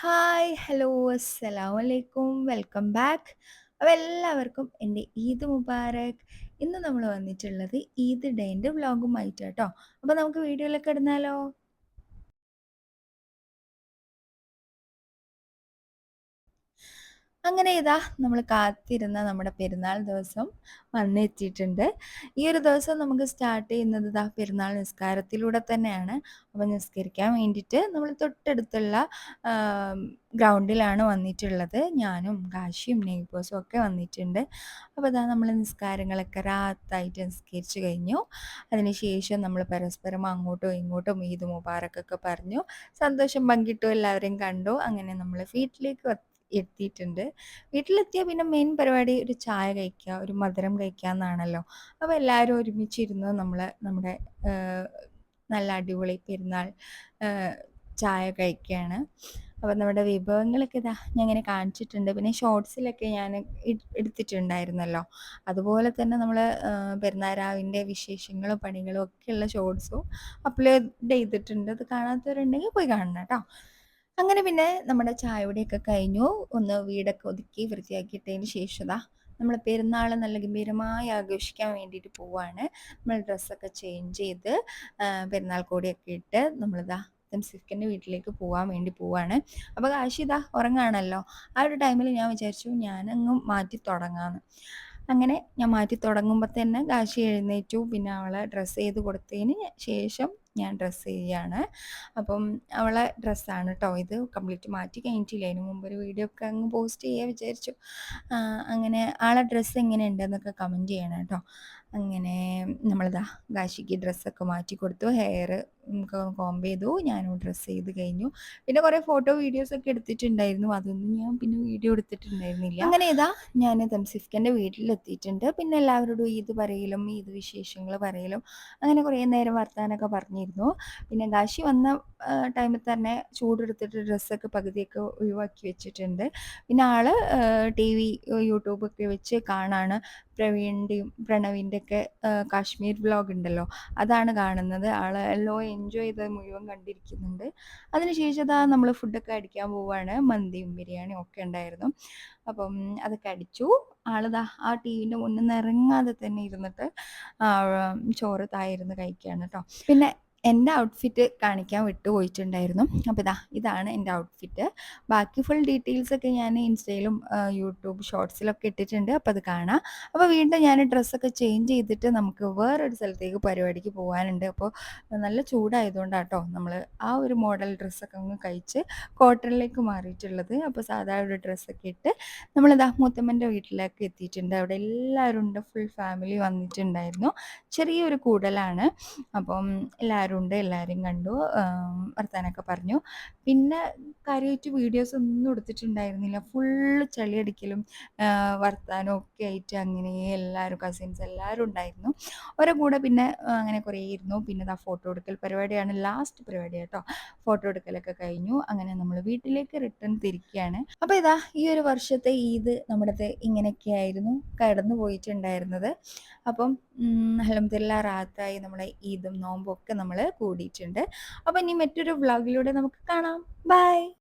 Hi, hello, അസ്സലാമു അലൈക്കും. Welcome back. അപ്പോൾ എല്ലാവർക്കും എന്റെ ഈദ് മുബാറക്. ഇന്ന് നമ്മൾ വന്നിട്ടുള്ളത് ഈദ് ഡേന്റെ വ്ളോഗുമായിട്ടാട്ടോ. അപ്പോൾ നമുക്ക് വീഡിയോയിലൊക്കെ ഇടുന്നാലോ? അങ്ങനെ ഇതാ നമ്മൾ കാത്തിരുന്ന നമ്മുടെ പെരുന്നാൾ ദിവസം വന്നെത്തിയിട്ടുണ്ട്. ഈ ഒരു ദിവസം നമുക്ക് സ്റ്റാർട്ട് ചെയ്യുന്നത് ഇതാ പെരുന്നാൾ നിസ്കാരത്തിലൂടെ തന്നെയാണ്. അപ്പോൾ നിസ്കരിക്കാൻ വേണ്ടിയിട്ട് നമ്മൾ തൊട്ടടുത്തുള്ള ഗ്രൗണ്ടിലാണ് വന്നിട്ടുള്ളത്. ഞാനും കാശിയും നെയ്ബേഴ്സും ഒക്കെ വന്നിട്ടുണ്ട്. അപ്പോൾ ഇതാ നമ്മൾ നിസ്കാരങ്ങളൊക്കെ രാത്തായിട്ട് നിസ്കരിച്ചു കഴിഞ്ഞു. അതിനുശേഷം നമ്മൾ പരസ്പരം അങ്ങോട്ടും ഇങ്ങോട്ടും ഈദ് മുബാറക്കൊക്കെ പറഞ്ഞു. സന്തോഷം പങ്കിട്ടു, എല്ലാവരെയും കണ്ടു. അങ്ങനെ നമ്മൾ വീട്ടിലേക്ക് എത്തിയിട്ടുണ്ട്. വീട്ടിലെത്തിയാൽ പിന്നെ മെയിൻ പരിപാടി ഒരു ചായ കഴിക്കുക, ഒരു മധുരം കഴിക്കുക എന്നാണല്ലോ. അപ്പോൾ എല്ലാവരും ഒരുമിച്ചിരുന്ന് നമ്മൾ നമ്മുടെ നല്ല അടിപൊളി പെരുന്നാൾ ചായ കഴിക്കുകയാണ്. അപ്പോൾ നമ്മുടെ വിഭവങ്ങളൊക്കെ ഇതാ ഞാൻ ഇങ്ങനെ കാണിച്ചിട്ടുണ്ട്. പിന്നെ ഷോർട്സിലൊക്കെ ഞാൻ എടുത്തിട്ടുണ്ടായിരുന്നല്ലോ. അതുപോലെ തന്നെ നമ്മൾ പെരുന്നാരാവിന്റെ വിശേഷങ്ങളും പണികളും ഒക്കെയുള്ള ഷോർട്സും അപ്ലോഡ് ചെയ്തിട്ടുണ്ട്. അത് കാണാത്തവരുണ്ടെങ്കിൽ പോയി കാണണം കേട്ടോ. അങ്ങനെ പിന്നെ നമ്മുടെ ചായയുടെയൊക്കെ കഴിഞ്ഞു. ഒന്ന് വീടൊക്കെ ഒതുക്കി വൃത്തിയാക്കിയിട്ടതിന് ശേഷം ദാ നമ്മൾ പെരുന്നാൾ നല്ല ഗംഭീരമായി ആഘോഷിക്കാൻ വേണ്ടിയിട്ട് പോവാണ്. നമ്മൾ ഡ്രസ്സൊക്കെ ചേഞ്ച് ചെയ്ത് പെരുന്നാൾ കോടിയൊക്കെ ഇട്ട് നമ്മളിതാ തൻസീഫ്ക്കന്റെ വീട്ടിലേക്ക് പോകാൻ വേണ്ടി പോവാണ്. അപ്പോൾ കാശി ഇതാ ഉറങ്ങാണല്ലോ. ആ ഒരു ടൈമിൽ ഞാൻ വിചാരിച്ചു ഞാനങ്ങ് മാറ്റി തുടങ്ങാമെന്ന്. അങ്ങനെ ഞാൻ മാറ്റി തുടങ്ങുമ്പോൾ തന്നെ കാശി എഴുന്നേറ്റു. പിന്നെ അവളെ ഡ്രസ്സ് ചെയ്ത് കൊടുത്തതിന് ശേഷം ഞാൻ ഡ്രസ്സ് ചെയ്യുകയാണ് അപ്പം അവളെ ഡ്രസ്സാണ് കേട്ടോ ഇത്. കംപ്ലീറ്റ് മാറ്റി കഴിഞ്ഞിട്ടില്ല. അതിന് മുമ്പ് ഒരു വീഡിയോ ഒക്കെ അങ്ങ് പോസ്റ്റ് ചെയ്യാ വിചാരിച്ചു. അങ്ങനെ ആളെ ഡ്രസ്സ് എങ്ങനെ എങ്ങനെയുണ്ടെന്നൊക്കെ കമന്റ് ചെയ്യണം കേട്ടോ. അങ്ങനെ നമ്മളിതാ കാശിക്ക് ഡ്രസ്സൊക്കെ മാറ്റി കൊടുത്തു. ഹെയർ കോംബ് ചെയ്തു. ഞാനും ഡ്രസ്സ് ചെയ്ത് കഴിഞ്ഞു. പിന്നെ കുറേ ഫോട്ടോ വീഡിയോസ് ഒക്കെ എടുത്തിട്ടുണ്ടായിരുന്നു. അതൊന്നും ഞാൻ പിന്നെ വീഡിയോ എടുത്തിട്ടുണ്ടായിരുന്നില്ല. അങ്ങനെ ഇതാ ഞാൻ തംസിഫ്കന്റെ വീട്ടിലെത്തിയിട്ടുണ്ട്. പിന്നെ എല്ലാവരോടും ഈദ് പറയലും ഈദ് വിശേഷങ്ങൾ പറയലും അങ്ങനെ കുറേ നേരം വർത്താനമൊക്കെ പറഞ്ഞിരുന്നു. പിന്നെ കാശി വന്ന ടൈമിൽ തന്നെ ചൂടെടുത്തിട്ട് ഡ്രസ്സൊക്കെ പകുതിയൊക്കെ ഒഴിവാക്കി വെച്ചിട്ടുണ്ട്. പിന്നെ ആൾ ടി ടിവി, യൂട്യൂബൊക്കെ വെച്ച് കാണാണ്. പ്രവീണിന്റെയും പ്രണവിന്റെ ഒക്കെ കാശ്മീർ വ്ലോഗ് ഉണ്ടല്ലോ അതാണ് കാണുന്നത്. ആൾ എല്ലോ എൻജോയ് ചെയ്ത് മുഴുവൻ കണ്ടിരിക്കുന്നുണ്ട്. അതിനുശേഷം അതാ നമ്മൾ ഫുഡൊക്കെ അടിക്കാൻ പോവുകയാണ് മന്തിയും ബിരിയാണിയും ഒക്കെ ഉണ്ടായിരുന്നു. അപ്പം അതൊക്കെ അടിച്ചു. ആൾ ദാ ആ ടീവിന്റെ മുന്നിൽ നിന്ന് ഇറങ്ങാതെ തന്നെ ഇരുന്നിട്ട് ചോറ് തായിരുന്നു കഴിക്കുകയാണ് കേട്ടോ പിന്നെ എന്റെ ഔട്ട്ഫിറ്റ് കാണിക്കാൻ വിട്ടുപോയിട്ടുണ്ടായിരുന്നു. അപ്പോൾ ഇതാ ഇതാണ് എന്റെ ഔട്ട്ഫിറ്റ്. ബാക്കി ഫുൾ ഡീറ്റെയിൽസ് ഒക്കെ ഞാൻ ഇൻസ്റ്റയിലും യൂട്യൂബ് ഷോർട്സിലൊക്കെ ഇട്ടിട്ടുണ്ട്. അപ്പോൾ അത് കാണാം. അപ്പോൾ വീണ്ടും ഞാൻ ഡ്രസ്സൊക്കെ ചേഞ്ച് ചെയ്തിട്ട് നമുക്ക് വേറൊരു സ്ഥലത്തേക്ക് പരിപാടിക്ക് പോകാനുണ്ട്. അപ്പോൾ നല്ല ചൂടായതുകൊണ്ടാണ് കേട്ടോ നമ്മൾ ആ ഒരു മോഡൽ ഡ്രസ്സൊക്കെ അങ്ങ് കഴിച്ച് കോട്ടണിലേക്ക് മാറിയിട്ടുള്ളത്. അപ്പോൾ സാധാ ഒരു ഡ്രസ്സൊക്കെ ഇട്ട് നമ്മളിതാ മൂത്തമ്മന്റെ വീട്ടിലേക്ക് എത്തിയിട്ടുണ്ട്. അവിടെ എല്ലാവരും ഉണ്ട്. ഫുൾ ഫാമിലി വന്നിട്ടുണ്ടായിരുന്നു. ചെറിയൊരു കൂടലാണ്. അപ്പം എല്ലാവരും ഉണ്ട്. എല്ലാവരെയും കണ്ടു. വർത്താനൊക്കെ പറഞ്ഞു. പിന്നെ കാര്യമായിട്ട് വീഡിയോസ് ഒന്നും എടുത്തിട്ടുണ്ടായിരുന്നില്ല. ഫുള്ള് ചളിയടിക്കലും വർത്താനവും ഒക്കെ ആയിട്ട് അങ്ങനെ എല്ലാവരും കസിൻസ് എല്ലാവരും ഉണ്ടായിരുന്നു. ഓരോ കൂടെ പിന്നെ അങ്ങനെ കുറേ ഇരുന്നു. പിന്നെ ദാ ഫോട്ടോ എടുക്കൽ പരിപാടിയാണ് ലാസ്റ്റ് പരിപാടി കേട്ടോ. ഫോട്ടോ എടുക്കലൊക്കെ കഴിഞ്ഞു. അങ്ങനെ നമ്മൾ വീട്ടിലേക്ക് റിട്ടേൺ തിരിക്കുകയാണ്. അപ്പോൾ ഇതാ ഈ ഒരു വർഷത്തെ ഈദ് ഇങ്ങനെയൊക്കെ ആയിരുന്നു കടന്നു പോയിട്ടുണ്ടായിരുന്നത്. അപ്പം ഉം, റാത്തായി നമ്മളെ നമ്മുടെ ഈദും നോമ്പും ഒക്കെ നമ്മൾ കൂടിയിട്ടുണ്ട്. അപ്പോൾ ഇനി മറ്റൊരു വ്ളോഗിലൂടെ നമുക്ക് കാണാം. ബൈ.